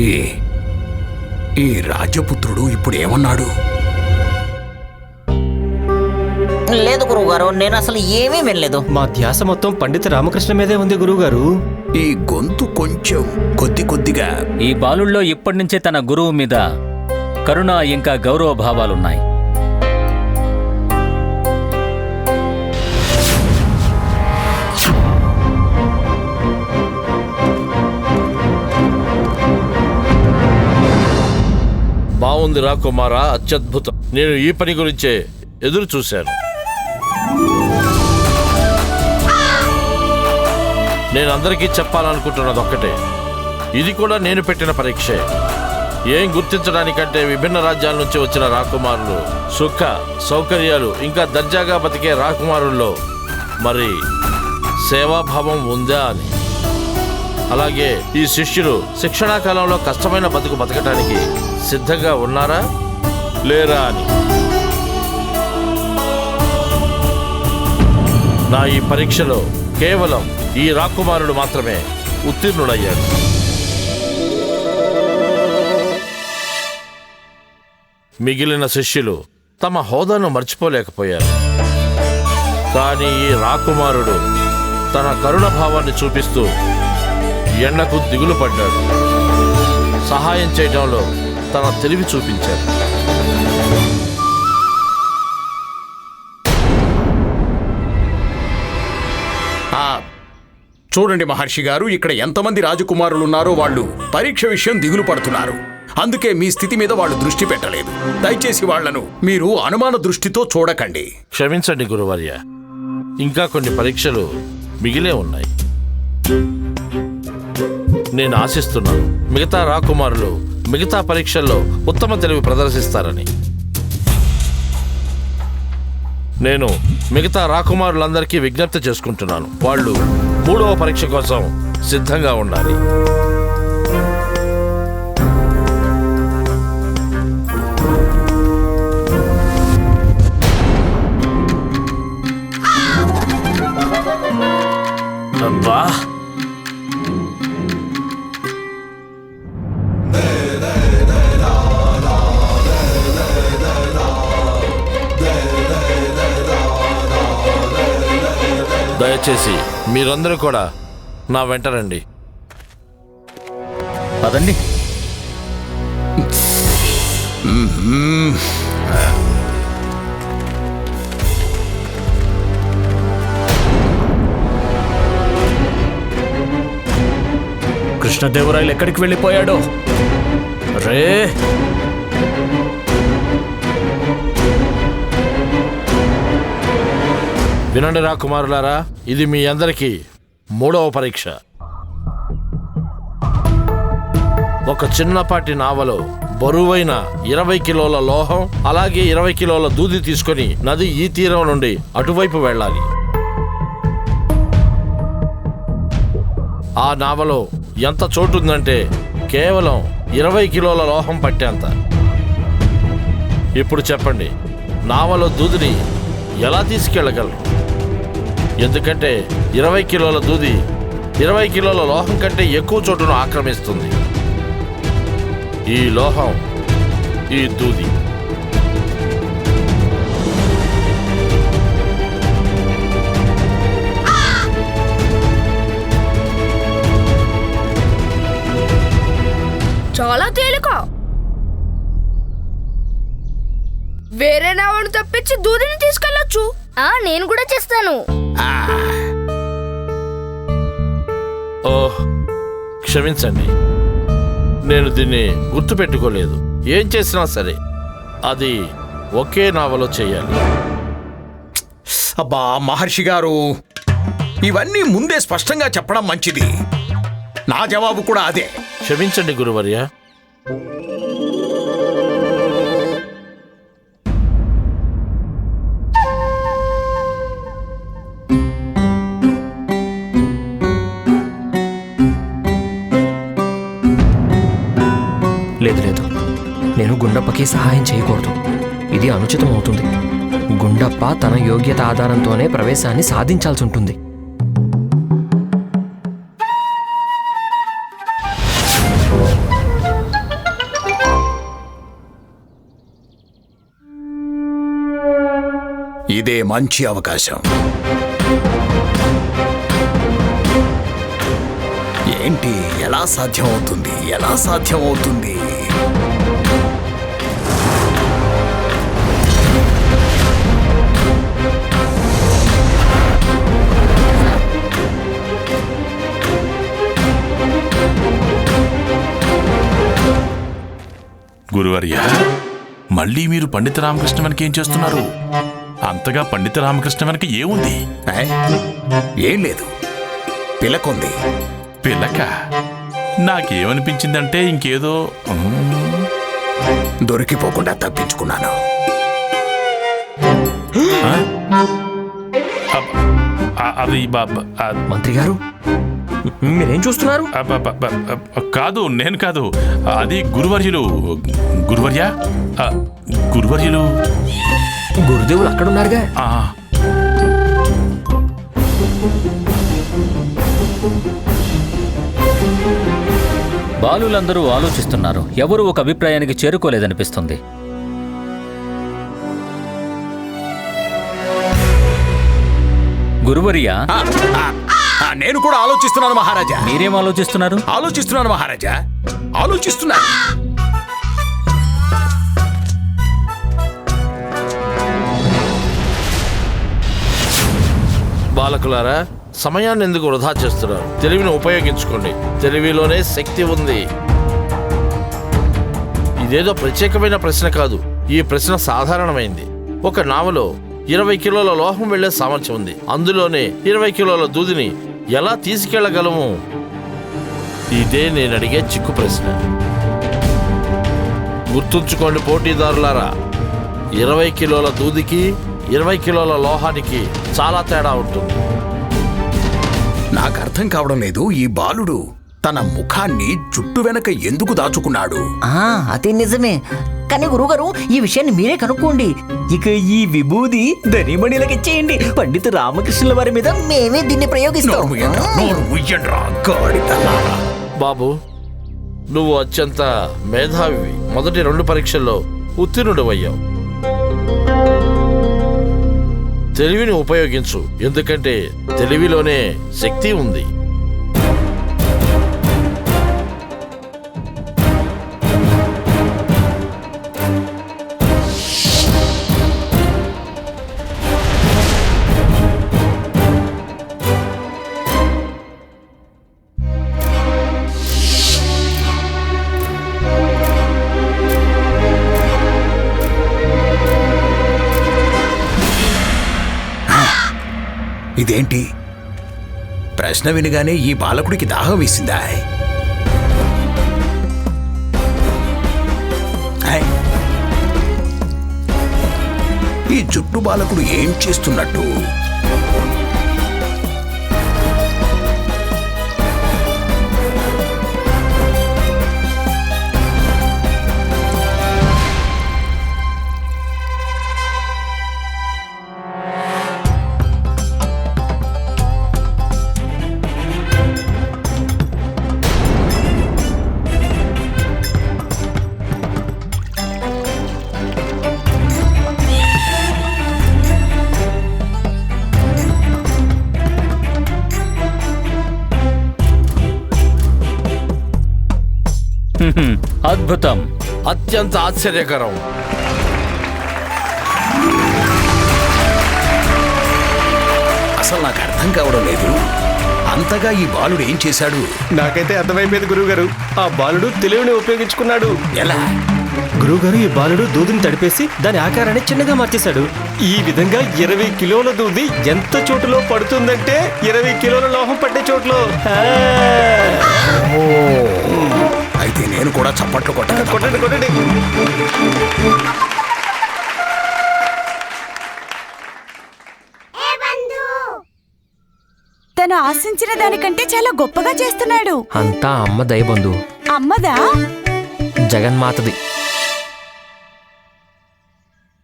ఈ ఈ రాజపుత్రుడు ఇప్పుడు ఏమన్నాడు లేదు గురువుగారు నేను అసలు ఏమీ వినలేదు. మా ధ్యాస మొత్తం పండిత రామకృష్ణ మీదే ఉంది గురువుగారు. ఈ గొంతు కొంచెం కొద్ది కొద్దిగా ఈ బాలుల్లో ఇప్పటి నుంచే తన గురువు మీద కరుణ ఇంకా గౌరవ భావాలున్నాయి బాగుంది రా కుమారా అత్యద్భుతం. నేను ఈ పని గురించే ఎదురు చూశాను. నేను అందరికీ చెప్పాలనుకుంటున్నది ఒక్కటే. ఇది కూడా నేను పెట్టిన పరీక్షే. ఏం గుర్తించడానికంటే విభిన్న రాజ్యాల నుంచి వచ్చిన రాకుమారులు సుఖ సౌకర్యాలు ఇంకా దర్జాగా బతికే రాకుమారుల్లో మరి సేవాభావం ఉందా అని. అలాగే ఈ శిష్యులు శిక్షణా కాలంలో కష్టమైన బతుకు బతకటానికి సిద్ధంగా ఉన్నారా? లేరా అని. నా ఈ పరీక్షలో కేవలం ఈ రాకుమారుడు మాత్రమే ఉత్తీర్ణుడయ్యాడు. మిగిలిన శిష్యులు తమ హోదాను మర్చిపోలేకపోయారు. కానీ ఈ రాకుమారుడు తన కరుణ భావాన్ని చూపిస్తూ ఎండకు దిగులు పడ్డాడు. సహాయం చేయడంలో తన తెలివి చూపించాడు ఆ చూడండి మహర్షి గారు ఇక్కడ ఎంతమంది రాజకుమారులు ఉన్నారో వాళ్ళు పరీక్ష విషయం దిగులు పడుతున్నారు. అందుకే మీ స్థితి మీద వాళ్ళు దృష్టి పెట్టలేదు. దయచేసి వాళ్ళను మీరు అనుమాన దృష్టితో చూడకండి. క్షమించండి గురువర్య. ఇంకా కొన్ని పరీక్షలు మిగిలే ఉన్నాయి. నేను ఆశిస్తున్నాను. మిగతా రాకుమారులు మిగతా పరీక్షల్లో ఉత్తమ తెలివి ప్రదర్శిస్తారని. నేను మిగతా రాకుమారులందరికీ విజ్ఞప్తి చేసుకుంటున్నాను. వాళ్ళు మూడవ పరీక్ష కోసం సిద్ధంగా ఉండాలి. అబ్బా! దయచేసి మీరందరూ కూడా నా వెంట రండి. పదండి. కృష్ణదేవరాయలు ఎక్కడికి వెళ్ళిపోయాడో? రే! వినండి రా కుమారులారా ఇది మీ అందరికీ మూడవ పరీక్ష. ఒక చిన్నపాటి నావలో బరువైన ఇరవై కిలోల లోహం అలాగే ఇరవై కిలోల దూది తీసుకొని నది ఈ తీరం నుండి అటువైపు వెళ్ళాలి. ఆ నావలో ఎంత చోటుందంటే కేవలం ఇరవై కిలోల లోహం పట్టేంత. ఇప్పుడు చెప్పండి నావలో దూదిని ఎలా తీసుకెళ్ళగలరు ఎందుకంటే ఇరవై కిలోల దూది ఇరవై కిలోల లోహం కంటే ఎక్కువ చోటును ఆక్రమిస్తుంది. ఈ లోహం ఈ దూది. చాలా తేలిక. వేరే నావను తప్పించి దూదిని తీసుకెళ్ళొచ్చు. ఆ నేను కూడా చేస్తాను. క్షమించండి. నేను దీన్ని గుర్తుపెట్టుకోలేదు. ఏం చేసినా సరే అది ఒకే నావలో చేయాలి. అబ్బా మహర్షి గారు ఇవన్నీ ముందే స్పష్టంగా చెప్పడం మంచిది. నా జవాబు కూడా అదే. క్షమించండి గురువర్య. ఎవరికీ సహాయం చేయకూడదు. ఇది అనుచితం అవుతుంది గుండప్ప తన యోగ్యత ఆధారంతోనే ప్రవేశాన్ని సాధించాల్సి ఉంటుంది. ఇదే మంచి అవకాశం. ఏంటి? ఎలా సాధ్యమవుతుంది? ఎలా సాధ్యమవుతుంది? గురువర్య మళ్ళీ మీరు పండిత రామకృష్ణ వెనక ఏం చేస్తున్నారు? అంతగా పండిత రామకృష్ణ వెనక ఏముంది? ఏ? లేదు. పిలకొంది. పిల్లక నాకేమనిపించిందంటే ఇంకేదో దొరికిపోకుండా తప్పించుకున్నాను. అది బా- ఆ- మంత్రి గారు మీరేం చూస్తున్నారు? కాదు నేను కాదు. అది గురువర్యులు. గురువర్య? గురువర్యులు? గురుదేవులు అక్కడ ఉన్నారుగా ఆ, బాలులందరూ ఆలోచిస్తున్నారు. ఎవరూ ఒక అభిప్రాయానికి చేరుకోలేదనిపిస్తుంది. గురువర్య? నేను కూడా ఆలోచిస్తున్నాను మహారాజా. మీరేం ఆలోచిస్తున్నారు? ఆలోచిస్తున్నాను మహారాజా. ఆలోచిస్తున్నాను. బాలకులారా సమయాన్ని ఎందుకు వృధా చేస్తున్నారు? తెలివిని ఉపయోగించుకోండి. తెలివిలోనే శక్తి ఉంది. ఇదేదో ప్రత్యేకమైన ప్రశ్న కాదు. ఈ ప్రశ్న సాధారణమైంది. ఒక నావలో ఇరవై కిలోల లోహం వెళ్ళే సామర్థ్యం ఉంది. అందులోనే ఇరవై కిలోల దూదిని ఎలా తీసుకెళ్ళగలము ఇదే నేను అడిగే చిక్కు ప్రశ్న. గుర్తుంచుకోండి పోటీదారులారా ఇరవై కిలోల దూదికి ఇరవై కిలోల లోహానికి చాలా తేడా ఉంటుంది. నాకు అర్థం కావడం లేదు ఈ బాలుడు తన ముఖాన్ని జుట్టు వెనక ఎందుకు దాచుకున్నాడు? అది నిజమే. కానీ గురుగారు ఈ విషయాన్ని మీరే కనుక్కోండి. ఇక ఈ విభూది ధనిమణిలకు ఇచ్చేయండి. పండిత రామకృష్ణుల వారి మీద మేమే దీన్ని ప్రయోగిస్తాం. బాబు నువ్వు అత్యంత మేధావివి మొదటి రెండు పరీక్షల్లో ఉత్తీర్ణుడు అయ్యావు తెలివిని ఉపయోగించు. ఎందుకంటే తెలివిలోనే శక్తి ఉంది. ఇదేంటి? ప్రశ్న వినగానే ఈ బాలకుడికి దాహం వేసిందా? ఈ జుట్టు బాలకుడు ఏం చేస్తున్నట్టు? అద్భుతం. అత్యంత ఆశ్చర్యకరం. అసలు నాకు అర్థం కావడం లేదు. అంతగా ఈ బాలుడు ఏం చేశాడు? నాకైతే అర్థమైపోయింది గురువుగారు. ఆ బాలుడు తెలివిని ఉపయోగించుకున్నాడు. ఎలా? గురువుగారు ఈ బాలుడు దూదిని తడిపేసి దాని ఆకారాన్ని చిన్నగా మార్చేశాడు. ఈ విధంగా ఇరవై కిలోల దూది ఎంత చోటులో పడుతుందంటే ఇరవై కిలోల లోహం పట్టే చోట్లో. ఆ! అయితే నేను కూడా చప్పట్లు కొట్టక కొట్టండి కొట్టండి తను ఆశించిన దానికంటే చాలా గొప్పగా చేస్తున్నాడు. అంతా అమ్మ దయబంధు అమ్మదా? జగన్మాతది.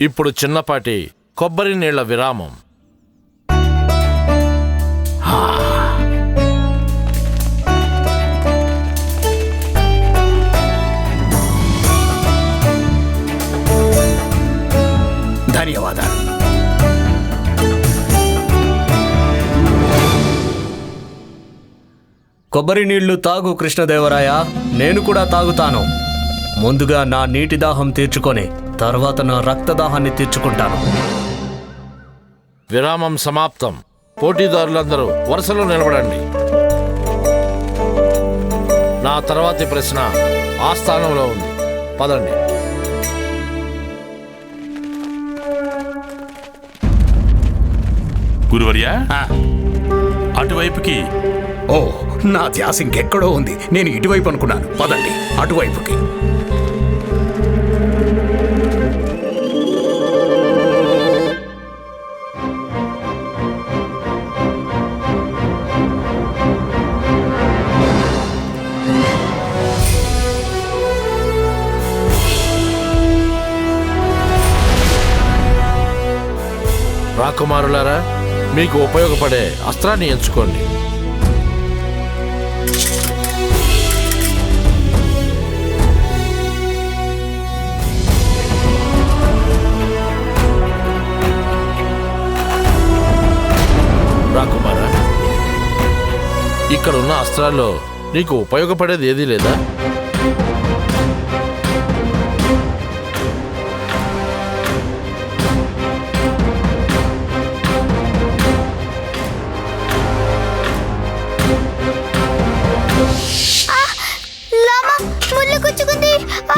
ఇప్పుడు చిన్నపాటి కొబ్బరి నీళ్ళ విరామం. కొబ్బరి నీళ్ళు తాగు కృష్ణదేవరాయ నేను కూడా తాగుతాను. ముందుగా నా నీటి దాహం తీర్చుకొని తర్వాత నా రక్తదాహాన్ని తీర్చుకుంటాను. విరామం సమాప్తం. పోటీదారులందరూ వరుసలో నిలబడండి. నా తర్వాతి ప్రశ్న ఆ స్థానంలో ఉంది. పదండి. గురువర్యా ఆ, అటువైపుకి ఓ నా ధ్యాస ఇంకెక్కడో ఉంది. నేను ఇటువైపు అనుకున్నాను. పదండి అటువైపుకి. రాకుమారులారా మీకు ఉపయోగపడే అస్త్రాన్ని ఎంచుకోండి. ఇక్కడ ఉన్న అస్త్రాల్లో నీకు ఉపయోగపడేది ఏదీ లేదా?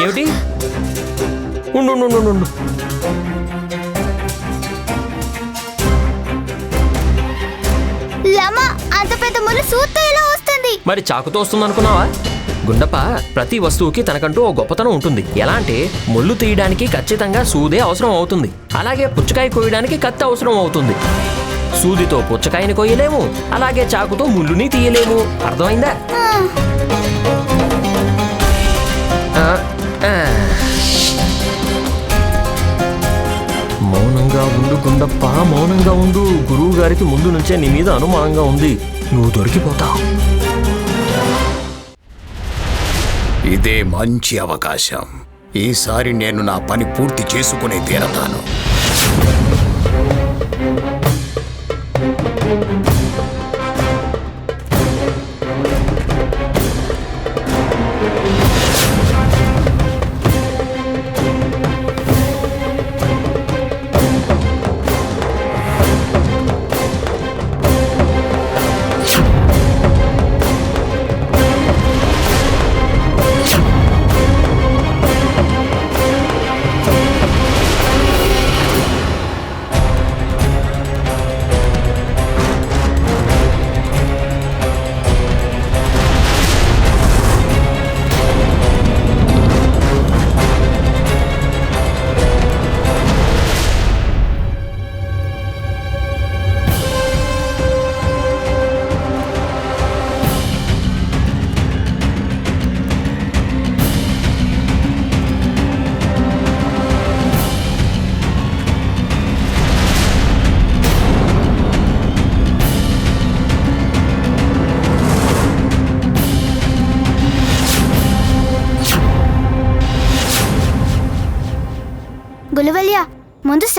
ఏమిటి? ఉండు ఉండు, ఉండు, మరి చాకుతో వస్తుందనుకున్నావా? గుండప్ప ప్రతి వస్తువుకి తనకంటూ ఓ గొప్పతనం ఉంటుంది. ఎలా అంటే ముళ్ళు తీయడానికి ఖచ్చితంగా సూదే అవసరం అవుతుంది. అలాగే పుచ్చకాయ కోయడానికి కత్తి అవసరం అవుతుంది. సూదితో పుచ్చకాయని కొయ్యలేము అలాగే చాకుతో ముళ్ళుని తీయలేము. అర్థమైందా? మౌనంగా ఉండు గుండప్ప మౌనంగా ఉండు. గురువు గారికి ముందు నుంచే నీ మీద అనుమానంగా ఉంది. నువ్వు దొరికిపోతావు. ఇదే మంచి అవకాశం. ఈసారి నేను నా పని పూర్తి చేసుకునే తీరతాను.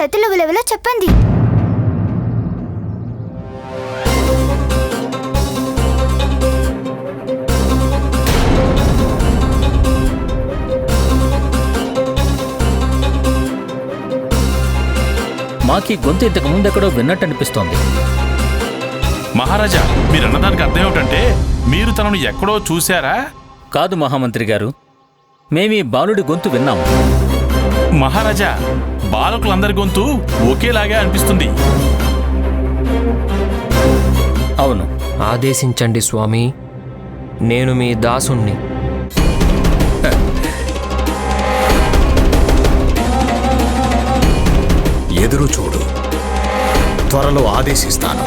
ముందు శతుల విలువలో చెప్పండి. మాకీ గొంతు ఇంతకు ముందెక్కడో విన్నట్టు అనిపిస్తోంది. మహారాజా మీరు అన్నదానికి అర్థం ఏమిటంటే మీరు తనను ఎక్కడో చూశారా? కాదు మహామంత్రి గారు మేమీ బాలుడి గొంతు విన్నాం మహారాజా బాలకులందరి గొంతు ఒకేలాగే అనిపిస్తుంది. అవును. ఆదేశించండి స్వామి నేను మీ దాసుణ్ణి. ఎదురు చూడు. త్వరలో ఆదేశిస్తాను.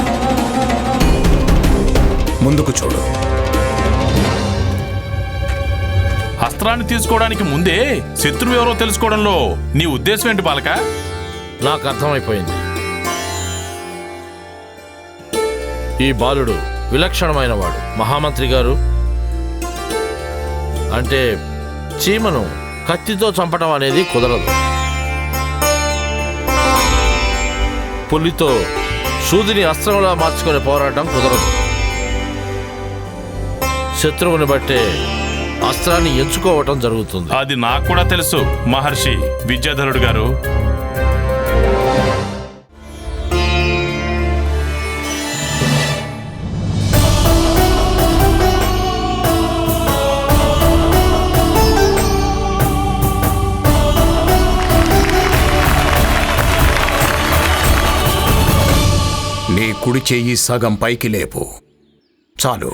ముందుకు చూడు. అస్త్రాన్ని తీసుకోవడానికి ముందే శత్రువు ఎవరో తెలుసుకోవడంలో నీ ఉద్దేశం ఏంటి బాలక? నాకు అర్థమైపోయింది. ఈ బాలుడు విలక్షణమైన వాడు మహామంత్రి గారు అంటే చీమను కత్తితో చంపడం అనేది కుదరదు. పులితో సూదిని అస్త్రంలా మార్చుకొని పోరాటం కుదరదు. శత్రువుని బట్టే అస్త్రాన్ని ఎంచుకోవటం జరుగుతుంది. అది నాకు కూడా తెలుసు మహర్షి విద్యాధరుడు గారు. నీ కుడి చెయ్యి సగం పైకి లేపు. చాలు.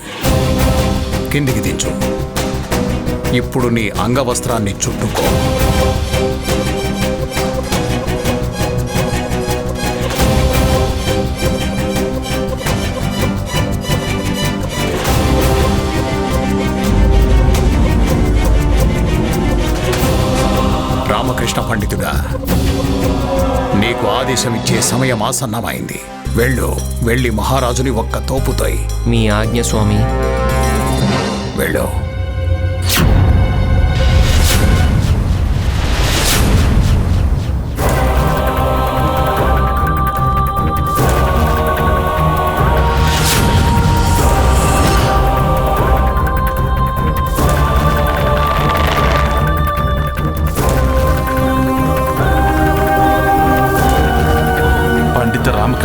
కిందికి దించు. ఇప్పుడు నీ అంగవస్త్రాన్ని చుట్టుకో. రామకృష్ణ పండితుడా నీకు ఆదేశం ఇచ్చే సమయం ఆసన్నమైంది. వెళ్ళు వెళ్ళి మహారాజుని ఒక్క తోపుతోయ్. మీ ఆజ్ఞ స్వామి. వెళ్ళు.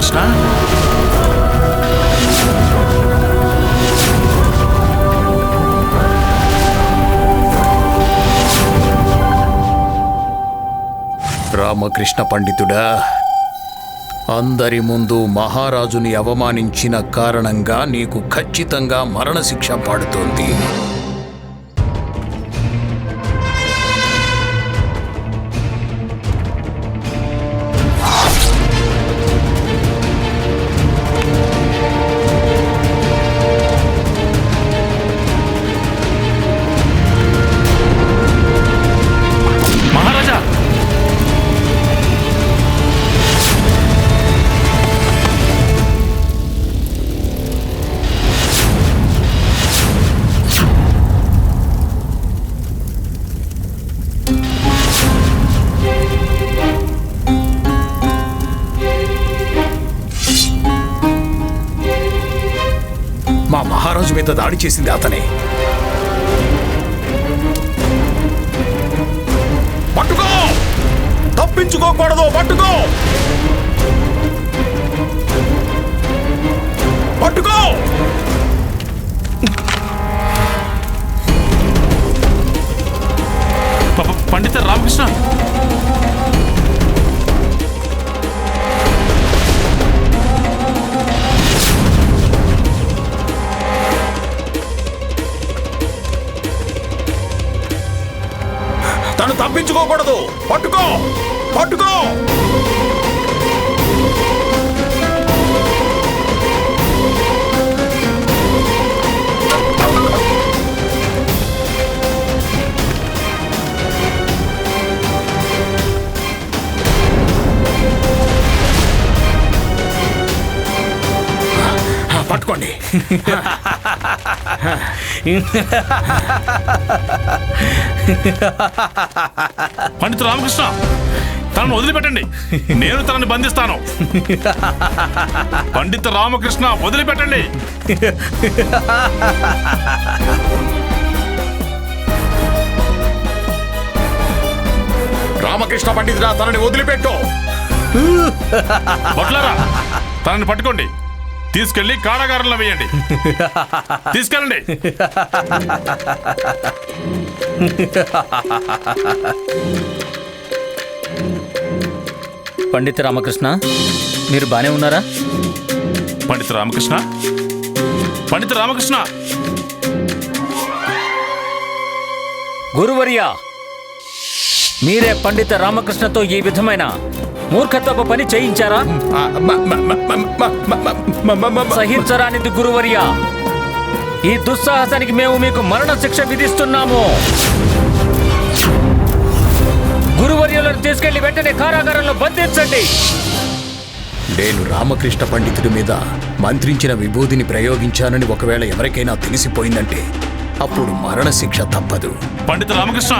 పండిత రామకృష్ణ పండితుడా అందరి ముందు మహారాజుని అవమానించిన కారణంగా నీకు ఖచ్చితంగా మరణశిక్ష పాడుతోంది. చేసింది అతనే. పండిత రామకృష్ణ తనను వదిలిపెట్టండి. నేను తనని బంధిస్తాను. పండిత రామకృష్ణ వదిలిపెట్టండి. రామకృష్ణ పండితుడా తనని వదిలిపెట్టు. తనని పట్టుకోండి. తీసుకెళ్ళి కారాగారంలో వేయండి. తీసుకెళ్ళండి. పండిత రామకృష్ణ మీరు బానే ఉన్నారా? పండిత రామకృష్ణ? పండిత రామకృష్ణ? గురువర్యా మీరే పండిత రామకృష్ణతో ఈ విధమైన మూర్ఖత్వపు పని చేయించారా సహించరానిది గురువర్య ఈ దుస్సాహసానికి మేము మీకు మరణ శిక్ష విధిస్తున్నాము గురువర్యులను తీసుకెళ్ళి వెంటనే కారాగారంలో బంధించండి నేను రామకృష్ణ పండితుడి మీద మంత్రించిన విభూతిని ప్రయోగించానని ఒకవేళ ఎవరికైనా తెలిసిపోయిందంటే అప్పుడు మరణశిక్ష తప్పదు పండిత రామకృష్ణ